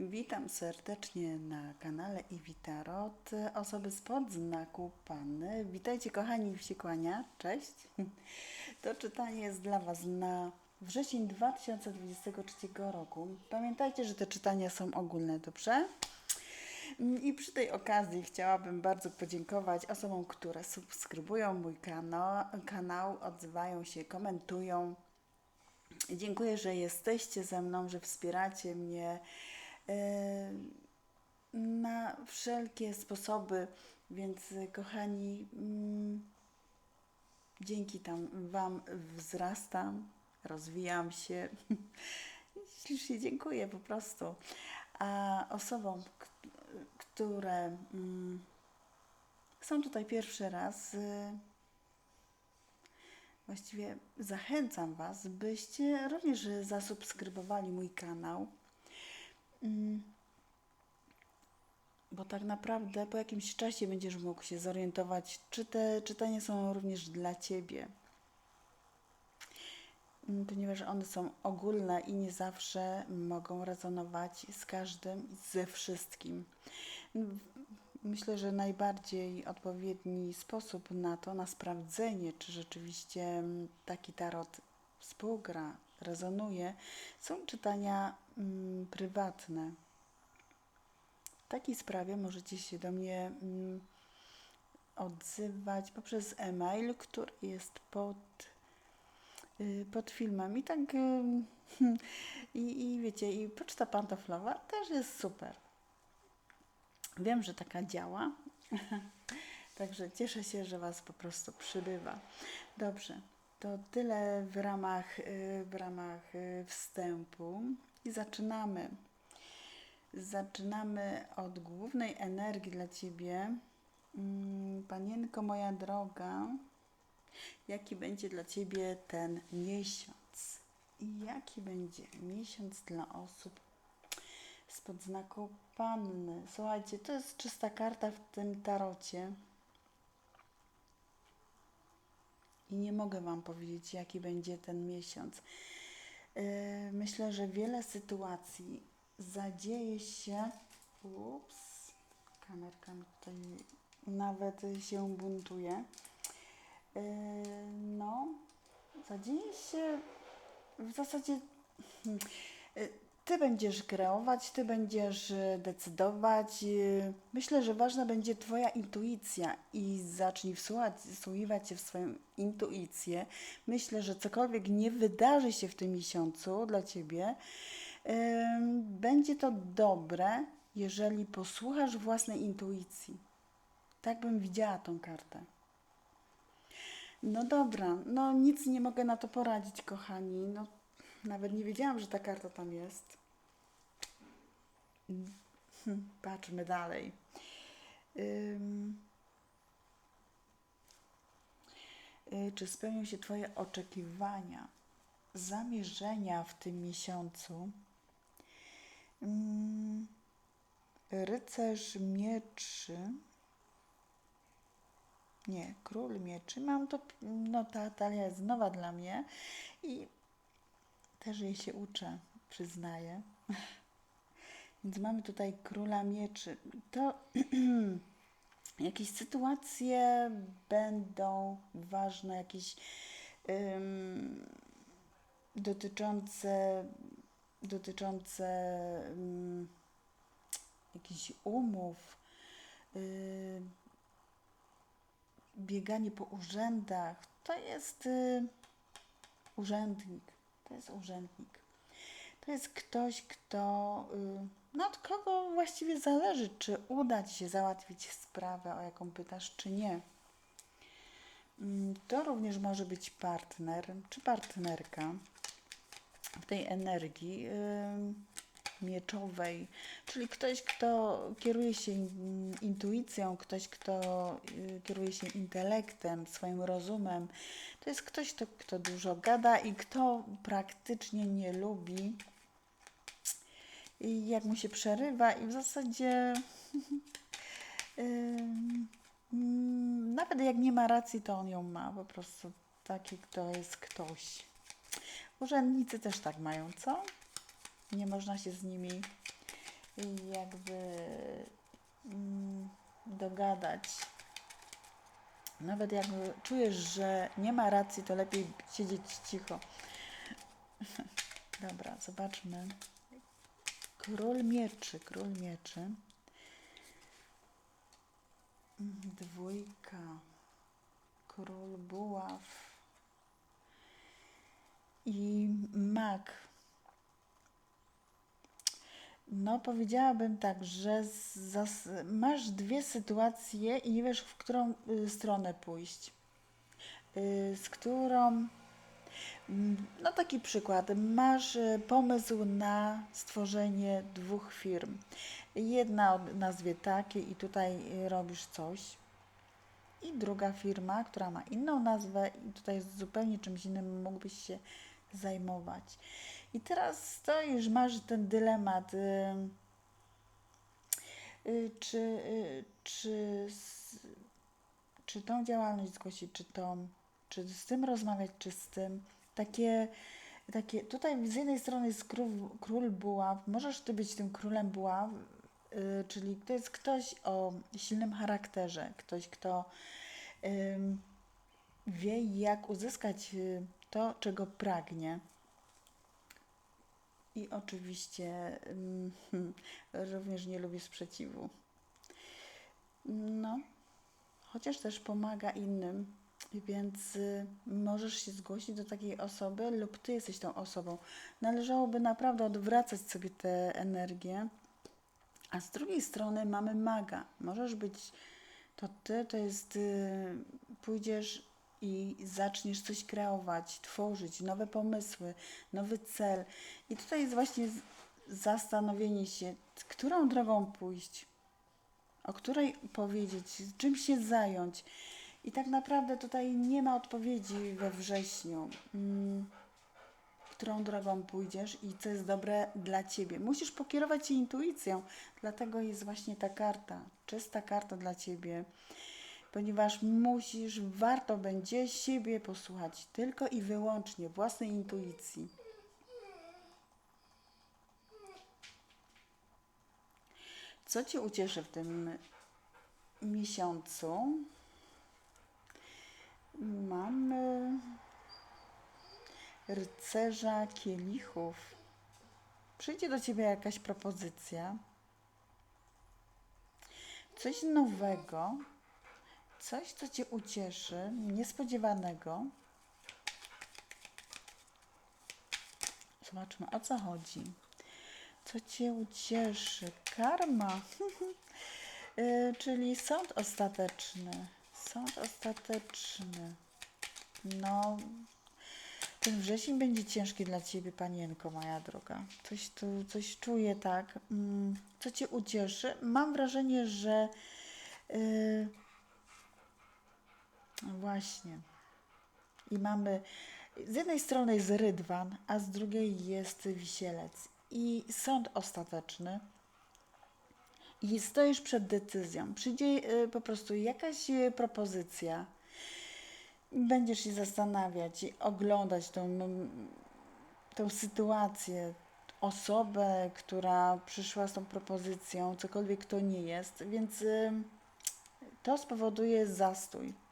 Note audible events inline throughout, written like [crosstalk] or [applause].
Witam serdecznie na kanale Iwitarot, osoby spod znaku Panny. Witajcie kochani wściekłania, cześć. [laughs] To czytanie jest dla Was na wrzesień 2023 roku. Pamiętajcie, że te czytania są ogólne, dobrze? I przy tej okazji chciałabym bardzo podziękować osobom, które subskrybują mój kanał, kanał odzywają się, komentują. Dziękuję, że jesteście ze mną, że wspieracie mnie na wszelkie sposoby, więc kochani, mm, dzięki tam Wam wzrastam, rozwijam się. [laughs] Ślicznie dziękuję po prostu. A osobom, które mm, są tutaj pierwszy raz, y, Właściwie zachęcam Was, byście również zasubskrybowali mój kanał. Mm, Bo tak naprawdę po jakimś czasie będziesz mógł się zorientować, czy te czytania są również dla Ciebie. Mm, Ponieważ one są ogólne i nie zawsze mogą rezonować z każdym i ze wszystkim. Mm, Myślę, że najbardziej odpowiedni sposób na to, na sprawdzenie, czy rzeczywiście taki tarot współgra, rezonuje, są czytania mm, prywatne. W takiej sprawie możecie się do mnie mm, odzywać poprzez e-mail, który jest pod, y, pod filmem. I tak, y, [laughs] i, i wiecie, i poczta pantoflowa też jest super. Wiem, że taka działa. [laughs] Także cieszę się, że Was po prostu przybywa. Dobrze, to tyle w ramach, y, w ramach y, wstępu i zaczynamy. Zaczynamy od głównej energii dla Ciebie. Mm, Panienko moja droga, jaki będzie dla Ciebie ten miesiąc? I jaki będzie miesiąc dla osób spod znaku panny. Słuchajcie, to jest czysta karta w tym tarocie. I nie mogę Wam powiedzieć, jaki będzie ten miesiąc. Yy, Myślę, że wiele sytuacji zadzieje się. Ups, kamerka mi tutaj nawet się buntuje. Yy, No, zadzieje się w zasadzie. Yy, ty będziesz kreować, ty będziesz y, decydować. y, Myślę, że ważna będzie Twoja intuicja i zacznij wsłuchać, wsłuchiwać się w swoją intuicję. Myślę, że cokolwiek nie wydarzy się w tym miesiącu dla Ciebie, ym, będzie to dobre, jeżeli posłuchasz własnej intuicji. Tak bym widziała tą kartę. No dobra, no nic nie mogę na to poradzić, kochani. No, nawet nie wiedziałam, że ta karta tam jest. Hmm, Patrzmy dalej. Y, Czy spełnią się Twoje oczekiwania, zamierzenia w tym miesiącu? Ym, Rycerz mieczy. Nie, król mieczy. Mam to, no ta talia jest nowa dla mnie i też jej się uczę, przyznaję. [laughs] Więc mamy tutaj króla mieczy. To [clears throat] jakieś sytuacje będą ważne, jakieś dotyczące, dotyczące ym, jakichś umów, y, bieganie po urzędach. To jest y, urzędnik. To jest urzędnik. To jest ktoś, kto, y, no od kogo właściwie zależy, czy uda Ci się załatwić sprawę, o jaką pytasz, czy nie. Mm, To również może być partner, czy partnerka w tej energii mieczowej, czyli ktoś, kto kieruje się in- intuicją, ktoś, kto y, kieruje się intelektem, swoim rozumem. To jest ktoś, kto, kto dużo gada i kto praktycznie nie lubi, i jak mu się przerywa, i w zasadzie [laughs] nawet jak nie ma racji, to on ją ma. Po prostu taki, kto jest ktoś. Urzędnicy też tak mają, co? Nie można się z nimi jakby mm, dogadać. Nawet jak czujesz, że nie ma racji, to lepiej siedzieć cicho. Dobra, zobaczmy. Król mieczy, król mieczy. Dwójka. Król buław. I mak. No, powiedziałabym tak, że masz dwie sytuacje i nie wiesz, w którą y, stronę pójść. Y, z którą. mm, No, taki przykład. Masz y, pomysł na stworzenie dwóch firm. Jedna o nazwie takiej, i tutaj y, robisz coś. I druga firma, która ma inną nazwę, i tutaj zupełnie czymś innym mógłbyś się zajmować. I teraz stoisz, masz ten dylemat, y, y, czy, y, czy, czy tą działalność zgłosić, czy tą, czy z tym rozmawiać, czy z tym. Takie, takie tutaj z jednej strony jest król, król buław, możesz ty być tym królem buław, czyli to jest ktoś o silnym charakterze, ktoś, kto wie, jak uzyskać to, czego pragnie. I oczywiście ym, [laughs] również nie lubi sprzeciwu. No, chociaż też pomaga innym, więc y, możesz się zgłosić do takiej osoby, lub ty jesteś tą osobą. Należałoby naprawdę odwracać sobie tę energię. A z drugiej strony mamy maga. Możesz być to ty, to jest y, pójdziesz i zaczniesz coś kreować, tworzyć nowe pomysły, nowy cel. I tutaj jest właśnie zastanowienie się, którą drogą pójść, o której powiedzieć, czym się zająć. I tak naprawdę tutaj nie ma odpowiedzi we wrześniu. Mm, którą drogą pójdziesz i co jest dobre dla ciebie. Musisz pokierować się intuicją, dlatego jest właśnie ta karta, czysta karta dla ciebie, ponieważ musisz, warto będzie siebie posłuchać tylko i wyłącznie własnej intuicji. Co cię ucieszy w tym miesiącu? Mamy rycerza kielichów. Przyjdzie do ciebie jakaś propozycja, coś nowego, coś, co cię ucieszy, niespodziewanego. Zobaczmy, o co chodzi. Co cię ucieszy? Karma, [laughs] Y, czyli sąd ostateczny. Sąd ostateczny. No, ten wrzesień będzie ciężki dla ciebie, panienko moja droga. Coś tu, coś czuję tak. Mm, co cię ucieszy? Mam wrażenie, że yy, no właśnie. I mamy z jednej strony jest rydwan, a z drugiej jest wisielec. I sąd ostateczny. I stoisz przed decyzją. Przyjdzie y, po prostu jakaś y, propozycja. Będziesz się zastanawiać i oglądać tą, tą sytuację, osobę, która przyszła z tą propozycją, cokolwiek to nie jest, więc y, to spowoduje zastój.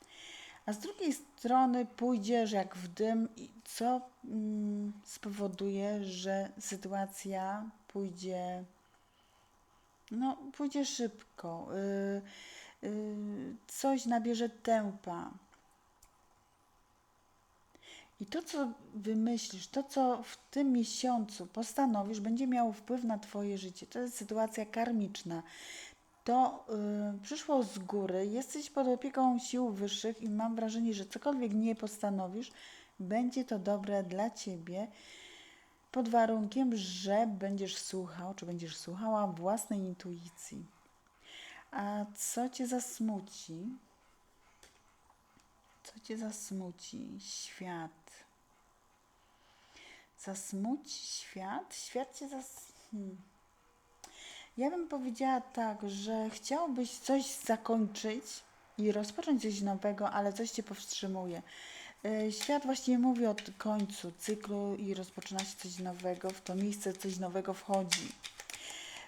A z drugiej strony pójdziesz jak w dym, co mm, spowoduje, że sytuacja pójdzie, no, pójdzie szybko. Y, y, coś nabierze tempa. I to, co wymyślisz, to, co w tym miesiącu postanowisz, będzie miało wpływ na Twoje życie. To jest sytuacja karmiczna. To y, przyszło z góry, jesteś pod opieką sił wyższych i mam wrażenie, że cokolwiek nie postanowisz, będzie to dobre dla Ciebie, pod warunkiem, że będziesz słuchał, czy będziesz słuchała własnej intuicji. A co Cię zasmuci? Co Cię zasmuci? Świat. Zasmuci świat? Świat Cię zas... Hmm. Ja bym powiedziała tak, że chciałbyś coś zakończyć i rozpocząć coś nowego, ale coś Cię powstrzymuje. Y, Świat właściwie mówi o końcu cyklu i rozpoczyna się coś nowego, w to miejsce coś nowego wchodzi.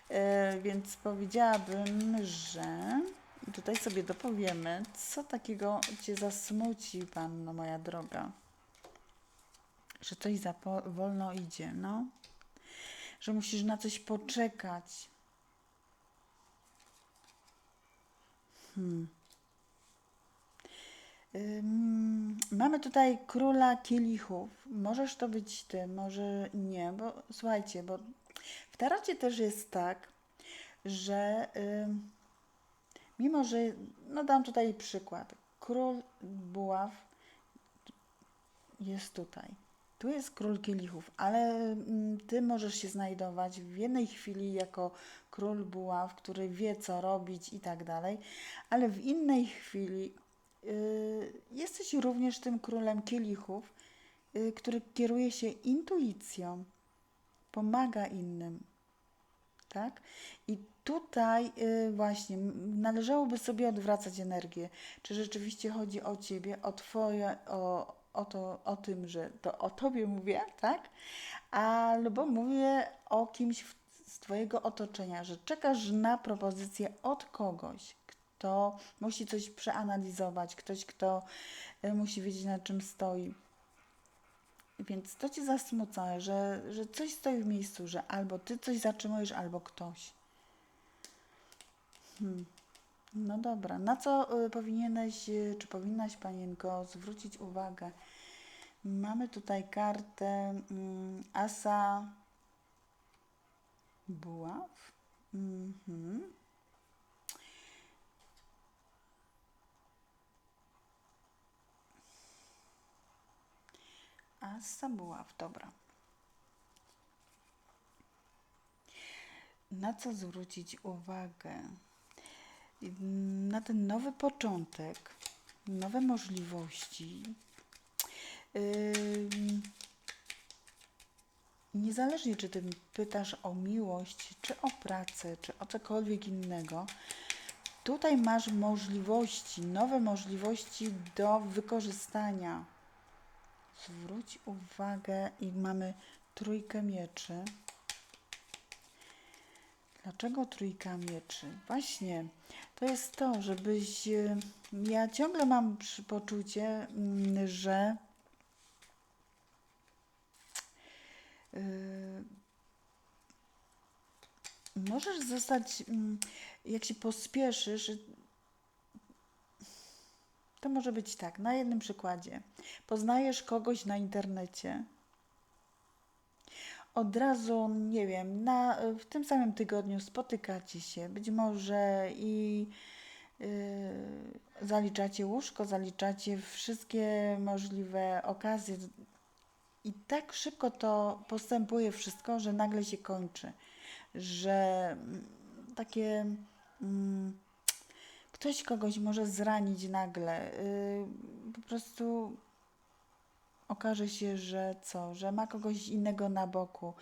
E, więc powiedziałabym, że tutaj sobie dopowiemy, co takiego cię zasmuci, panno moja droga. Że coś za wolno idzie, no. Że musisz na coś poczekać. Ym, Mamy tutaj króla kielichów. Możesz to być ty, może nie, bo słuchajcie, bo w tarocie też jest tak, że mimo, że, no dam tutaj przykład, król buław jest tutaj. Tu jest król kielichów, ale mm, ty możesz się znajdować w jednej chwili jako król buław, który wie, co robić i tak dalej, ale w innej chwili y, jesteś również tym królem kielichów, y, który kieruje się intuicją, pomaga innym. Tak? I tutaj y, właśnie należałoby sobie odwracać energię. Czy rzeczywiście chodzi o ciebie, o twoje, o, o, to, o tym, że to o tobie mówię, tak? Albo mówię o kimś z twojego otoczenia, że czekasz na propozycję od kogoś, kto musi coś przeanalizować, ktoś, kto y, musi wiedzieć, na czym stoi. Więc to cię zasmuca, że, że coś stoi w miejscu, że albo ty coś zatrzymujesz, albo ktoś. Hmm. No dobra, na co y, powinieneś, y, czy powinnaś, panienko, zwrócić uwagę? Mamy tutaj kartę mm, Asa Buław. Mhm. Asa Buław, dobra. Na co zwrócić uwagę? Na ten nowy początek, nowe możliwości. Niezależnie, czy ty pytasz o miłość, czy o pracę, czy o cokolwiek innego, tutaj masz możliwości, nowe możliwości do wykorzystania. Zwróć uwagę i mamy trójkę mieczy. Dlaczego trójka mieczy? Właśnie, to jest to, żebyś. e, Ja ciągle mam poczucie, mm, że. y, Możesz zostać, mm, jak się pospieszysz, to może być tak, na jednym przykładzie. Poznajesz kogoś na internecie, od razu, nie wiem, na, w tym samym tygodniu spotykacie się, być może i yy, zaliczacie łóżko, zaliczacie wszystkie możliwe okazje. I tak szybko to postępuje wszystko, że nagle się kończy, że mm, takie mm, ktoś kogoś może zranić nagle, yy, po prostu okaże się, że co, że ma kogoś innego na boku,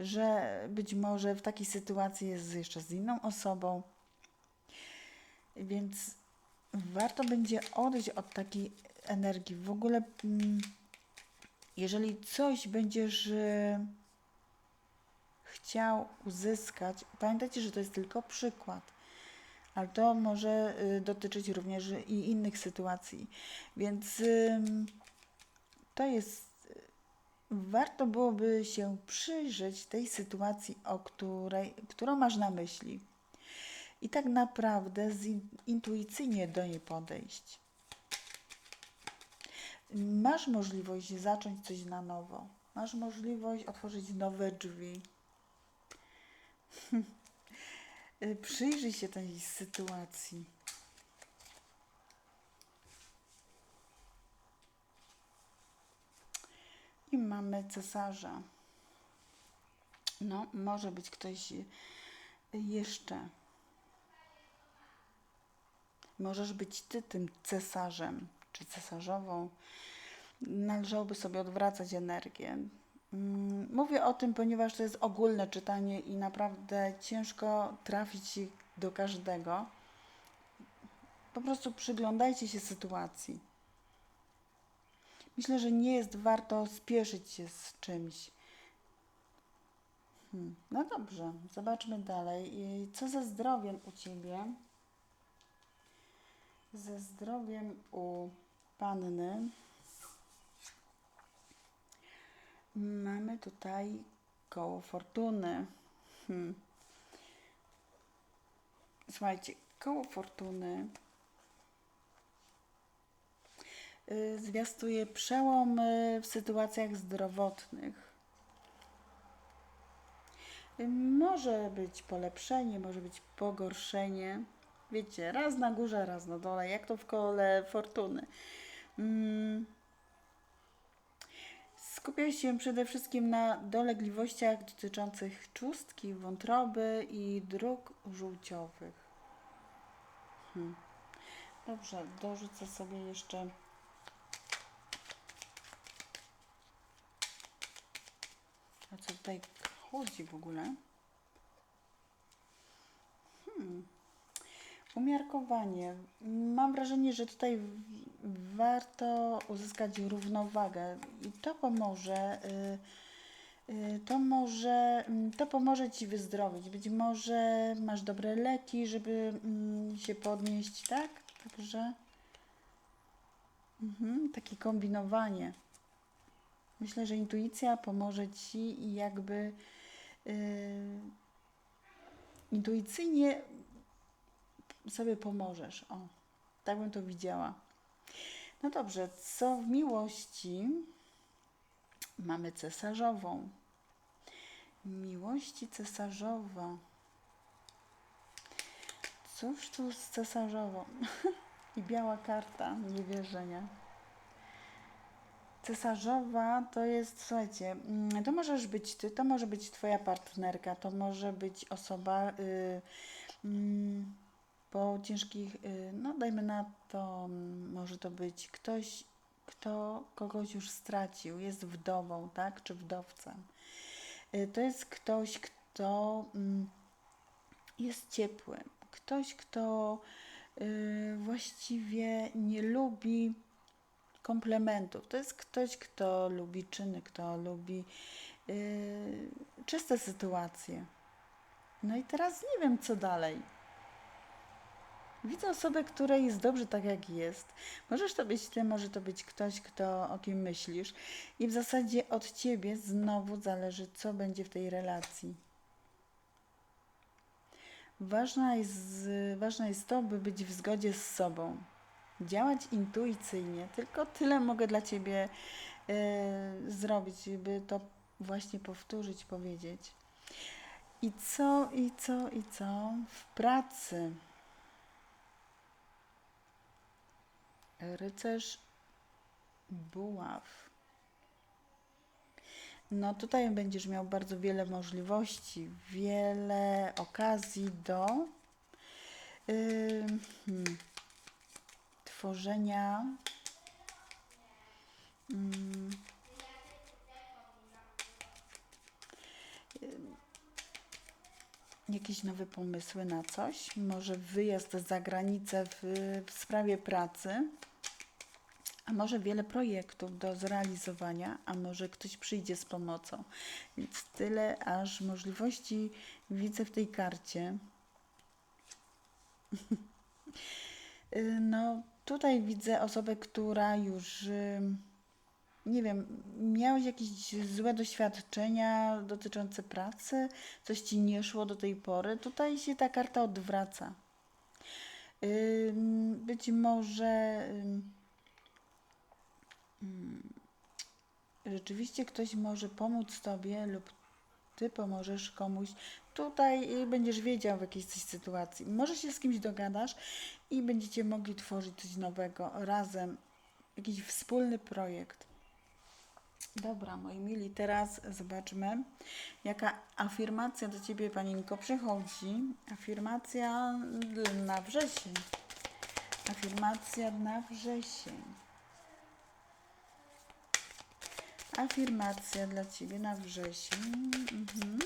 że być może w takiej sytuacji jest jeszcze z inną osobą. Więc warto będzie odejść od takiej energii. W ogóle, mm, jeżeli coś będziesz y, chciał uzyskać, pamiętajcie, że to jest tylko przykład. Ale to może y, dotyczyć również i innych sytuacji. Więc to jest. Warto byłoby się przyjrzeć tej sytuacji, o której, którą masz na myśli. I tak naprawdę intuicyjnie do niej podejść. Masz możliwość zacząć coś na nowo. Masz możliwość otworzyć nowe drzwi. [laughs] Przyjrzyj się tej sytuacji. I mamy cesarza. No, może być ktoś y, jeszcze. Możesz być ty tym cesarzem czy cesarzową. Należałoby sobie odwracać energię. Mm, Mówię o tym, ponieważ to jest ogólne czytanie i naprawdę ciężko trafić do każdego. Po prostu przyglądajcie się sytuacji. Myślę, że nie jest warto spieszyć się z czymś. Hmm. No dobrze, zobaczmy dalej. I Co ze zdrowiem u Ciebie? Ze zdrowiem u Panny mamy tutaj koło fortuny. Hmm. Słuchajcie, koło fortuny y, zwiastuje przełom y, w sytuacjach zdrowotnych. Y, Może być polepszenie, może być pogorszenie. Wiecie, raz na górze, raz na dole, jak to w kole fortuny. Mm. Skupiaj się przede wszystkim na dolegliwościach dotyczących czustki, wątroby i dróg żółciowych. Hmm. Dobrze, dorzucę sobie jeszcze. A co tutaj chodzi w ogóle? Hmm. Umiarkowanie. Mam wrażenie, że tutaj warto uzyskać równowagę i to pomoże. y, y, To może, mm, to pomoże Ci wyzdrowieć. Być może masz dobre leki, żeby mm, się podnieść, tak? Także mhm, takie kombinowanie. Myślę, że intuicja pomoże Ci i jakby y, intuicyjnie sobie pomożesz. O, tak bym to widziała. No dobrze, co w miłości? Mamy cesarzową. Miłości cesarzowa. Cóż tu z cesarzową? [laughs] I biała karta niewierzenia. Cesarzowa to jest, słuchajcie, mm, to możesz być ty, to może być twoja partnerka, to może być osoba y, mm, po ciężkich, y, no dajmy na to, mm, może to być ktoś, kto kogoś już stracił, jest wdową, tak, czy wdowcem. Y, To jest ktoś, kto mm, jest ciepły, ktoś, kto y, właściwie nie lubi komplementów. To jest ktoś, kto lubi czyny, kto lubi y, czyste sytuacje. No i teraz nie wiem, co dalej. Widzę osobę, której jest dobrze tak, jak jest. Możesz to być ty, może to być ktoś, kto, o kim myślisz. I w zasadzie od ciebie znowu zależy, co będzie w tej relacji. Ważna jest, ważne jest to, by być w zgodzie z sobą. Działać intuicyjnie. Tylko tyle mogę dla ciebie e, zrobić, by to właśnie powtórzyć, powiedzieć. I co, i co, i co? W pracy. Rycerz buław. No tutaj będziesz miał bardzo wiele możliwości, wiele okazji do ym, hmm, tworzenia ym, ym, jakieś nowe pomysły na coś, może wyjazd za granicę w, w sprawie pracy. A może wiele projektów do zrealizowania, a może ktoś przyjdzie z pomocą. Więc tyle aż możliwości widzę w tej karcie. [laughs] Y, No, tutaj widzę osobę, która już, nie wiem, miałeś jakieś złe doświadczenia dotyczące pracy, coś ci nie szło do tej pory. Tutaj się ta karta odwraca. Być może. rzeczywiście ktoś może pomóc Tobie lub Ty pomożesz komuś. Tutaj będziesz wiedział w jakiejś sytuacji. Może się z kimś dogadasz i będziecie mogli tworzyć coś nowego razem, jakiś wspólny projekt. Dobra, moi mili, teraz zobaczmy, jaka afirmacja do Ciebie, Paninko, przychodzi. Afirmacja na wrzesień. Afirmacja na wrzesień. Afirmacja dla Ciebie na wrzesień. Mhm.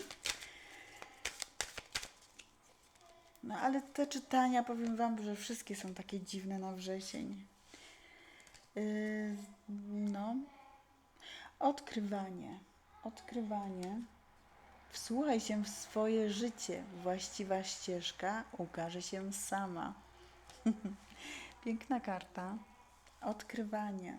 No ale te czytania, powiem Wam, że wszystkie są takie dziwne na wrzesień. Yy, no. Odkrywanie. Odkrywanie. Wsłuchaj się w swoje życie. Właściwa ścieżka ukaże się sama. [laughs] Piękna karta. Odkrywanie.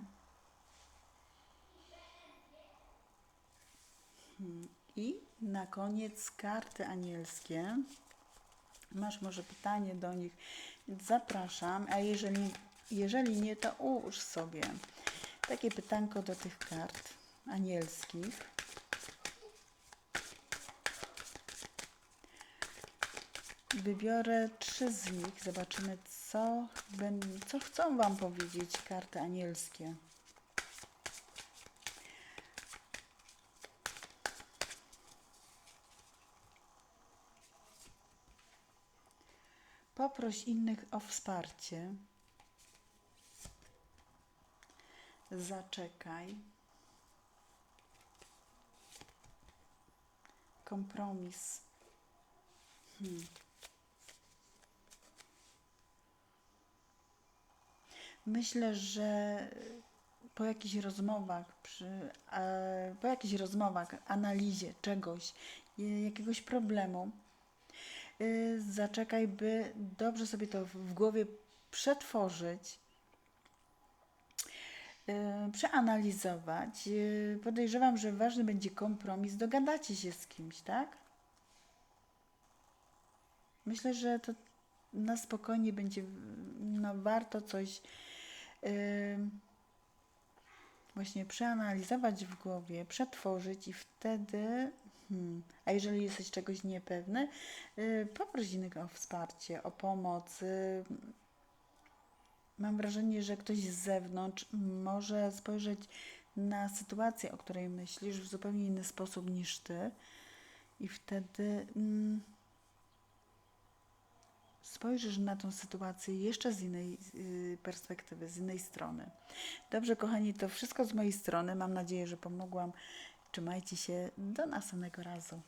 I na koniec karty anielskie. Masz może pytanie do nich, zapraszam, a jeżeli, jeżeli nie, to ułóż sobie takie pytanko do tych kart anielskich. Wybiorę trzy z nich, zobaczymy co, co chcą Wam powiedzieć karty anielskie. Poproś innych o wsparcie. Zaczekaj. Kompromis. Hmm. Myślę, że po jakichś rozmowach, przy, e, po jakichś rozmowach, analizie czegoś, jakiegoś problemu, zaczekaj, by dobrze sobie to w głowie przetworzyć, y, przeanalizować. Y, Podejrzewam, że ważny będzie kompromis. Dogadacie się z kimś, tak? Myślę, że to na spokojnie będzie, no warto coś y, właśnie przeanalizować w głowie, przetworzyć i wtedy, hmm, a jeżeli jesteś czegoś niepewny, y, poproś o wsparcie, o pomoc. Y, mam wrażenie, że ktoś z zewnątrz może spojrzeć na sytuację, o której myślisz, w zupełnie inny sposób niż ty i wtedy mm, spojrzysz na tą sytuację jeszcze z innej y, perspektywy, z innej strony. Dobrze, kochani, to wszystko z mojej strony. Mam nadzieję, że pomogłam. Trzymajcie się. Do następnego razu.